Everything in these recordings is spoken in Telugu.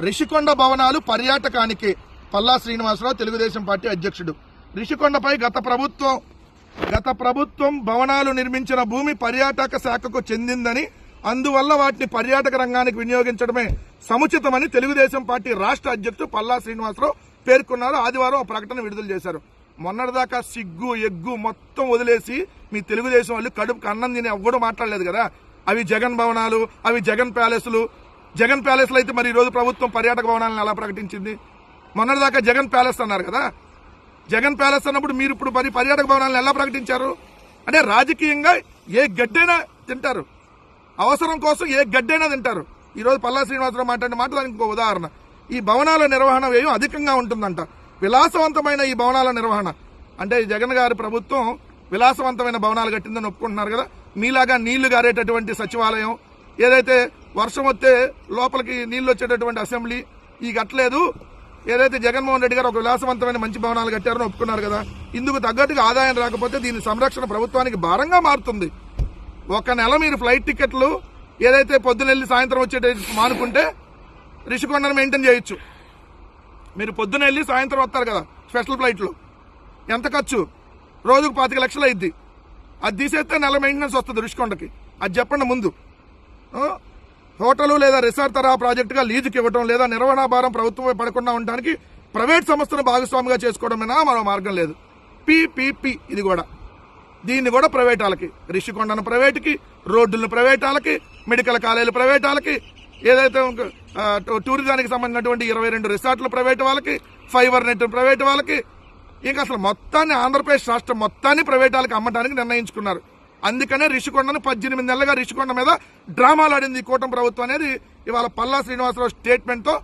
రిషికొండ భవనాలు పర్యాటకానికి పల్లా శ్రీనివాసరావు తెలుగుదేశం పార్టీ అధ్యక్షుడు. రిషికొండపై గత ప్రభుత్వం గత ప్రభుత్వం భవనాలు నిర్మించిన భూమి పర్యాటక శాఖకు చెందిందని అందువల్ల వాటిని పర్యాటక రంగానికి వినియోగించడమే సముచితమని తెలుగుదేశం పార్టీ రాష్ట్ర అధ్యక్షుడు పల్లా శ్రీనివాసరావు పేర్కొన్నారు. ఆదివారం ఆ ప్రకటన విడుదల చేశారు. మొన్నటిదాకా సిగ్గు ఎగ్గు మొత్తం వదిలేసి మీ తెలుగుదేశం వాళ్ళు కడుపుకు అన్నం తిని ఎవ్వడూ మాట్లాడలేదు కదా. అవి జగన్ భవనాలు అవి జగన్ ప్యాలెస్లు జగన్ ప్యాలెస్లో అయితే మరి ఈ రోజు ప్రభుత్వం పర్యాటక భవనాలను ఎలా ప్రకటించింది? మొన్నటిదాకా జగన్ ప్యాలెస్ అన్నారు కదా. జగన్ ప్యాలెస్ అన్నప్పుడు మీరు ఇప్పుడు మరి పర్యాటక భవనాలను ఎలా ప్రకటించారు? అంటే రాజకీయంగా ఏ గడ్డైనా తింటారు. అవసరం కోసం ఏ గడ్డైనా తింటారు. ఈ రోజు పల్లా శ్రీనివాసరావు మాట్లాడిన మాట దానికి ఇంకో ఉదాహరణ. ఈ భవనాల నిర్వహణ వ్యయం అధికంగా ఉంటుందంట. విలాసవంతమైన ఈ భవనాల నిర్వహణ. అంటే జగన్ గారి ప్రభుత్వం విలాసవంతమైన భవనాలు కట్టిందని ఒప్పుకుంటున్నారు కదా. మీలాగా నీళ్ళు గారేటటువంటి సచివాలయం ఏదైతే వర్షం వస్తే లోపలికి నీళ్ళు వచ్చేటటువంటి అసెంబ్లీ. ఈ కట్టలేదు ఏదైతే జగన్మోహన్ రెడ్డి గారు ఒక విలాసవంతమైన మంచి భవనాలు కట్టారని ఒప్పుకున్నారు కదా ఇందుకు తగ్గట్టుగా ఆదాయం రాకపోతే దీని సంరక్షణ ప్రభుత్వానికి భారంగా మారుతుంది. ఒక నెల మీరు ఫ్లైట్ టికెట్లు ఏదైతే పొద్దునెళ్ళి సాయంత్రం వచ్చేట మానుకుంటే రిషికొండను మెయింటైన్ చేయొచ్చు. మీరు పొద్దున వెళ్ళి సాయంత్రం వస్తారు కదా స్పెషల్ ఫ్లైట్లు. ఎంత ఖర్చు? రోజుకు పాతిక లక్షలు అయింది అది తీసేస్తే నెల మెయింటెనెన్స్ వస్తుంది రుషికొండకి. అది చెప్పండి ముందు. హోటలు లేదా రిసార్ట్ తరహా ప్రాజెక్టుగా లీజుకి ఇవ్వడం లేదా నిర్వహణ భారం ప్రభుత్వమే పడకుండా ఉండడానికి ప్రైవేట్ సంస్థను భాగస్వామిగా చేసుకోవడమైనా మరో మార్గం లేదు. పిపిపి ఇది కూడా. దీన్ని కూడా ప్రైవేట్ వాళ్ళకి రిషికొండను ప్రైవేట్కి రోడ్డులను ప్రైవేట్ వాళ్ళకి మెడికల్ కాలేజీలు ప్రైవేట్ వాళ్ళకి ఏదైతే టూ- టూరిజానికి సంబంధించినటువంటి ఇరవై రెండు రిసార్ట్లు ప్రైవేట్ వాళ్ళకి ఫైబర్ నెట్ ప్రైవేట్ వాళ్ళకి ఇంకా అసలు మొత్తాన్ని ఆంధ్రప్రదేశ్ రాష్ట్రం మొత్తాన్ని ప్రైవేట్ వాళ్ళకి అమ్మడానికి నిర్ణయించుకున్నారు. అందుకనే రిషికొండను పద్దెనిమిది నెలలుగా రిషికొండ మీద డ్రామాలు ఆడింది ఈ కూటమి ప్రభుత్వం అనేది. ఇవాళ పల్లా శ్రీనివాసరావు స్టేట్మెంట్తో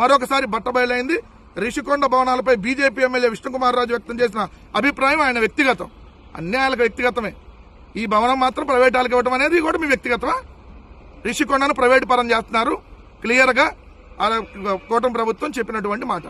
మరొకసారి బట్టబయలైంది. రిషికొండ భవనాలపై బీజేపీ ఎమ్మెల్యే విష్ణుకుమార్ రాజు వ్యక్తం చేసిన అభిప్రాయం ఆయన వ్యక్తిగతం. అన్యాయాలకు వ్యక్తిగతమే. ఈ భవనం మాత్రం ప్రైవేట్ వాళ్ళకి ఇవ్వడం అనేది కూడా మీ వ్యక్తిగతమా? రిషికొండను ప్రైవేట్ పరం చేస్తున్నారు. క్లియర్గా కూటమి ప్రభుత్వం చెప్పినటువంటి మాట.